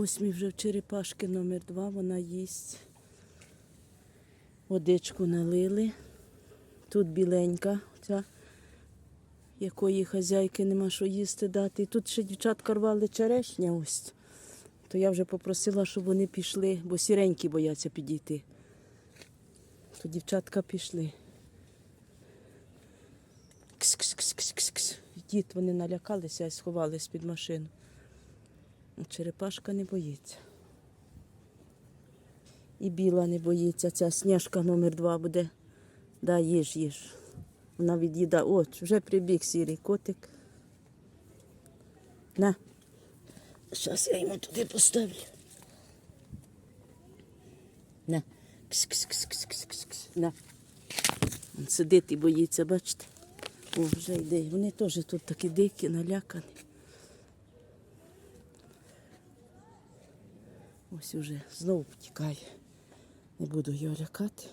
Ось ми вже в черепашки номер два, вона їсть. Водичку налили. Тут біленька, ця, якої хазяйки нема що їсти дати. Тут ще дівчатка рвали черешня ось. То я вже попросила, щоб вони пішли, бо сіренькі бояться підійти. То дівчатка пішли. Кс-кс-кс-кс-кс. Дід вони налякалися і сховались під машину. Черепашка не боїться. І біла не боїться. Ця сніжка номер два буде. Да, їж, їж. Вона від'їда. О, вже прибіг сірий котик. На. Зараз я йому туди поставлю. На. Кс-кс-кс-кс-кс-кс. На. Він сидить і боїться, бачите? О, вже йде. Вони теж тут такі дикі, налякані. Ось уже знову потікає. Не буду його лякати.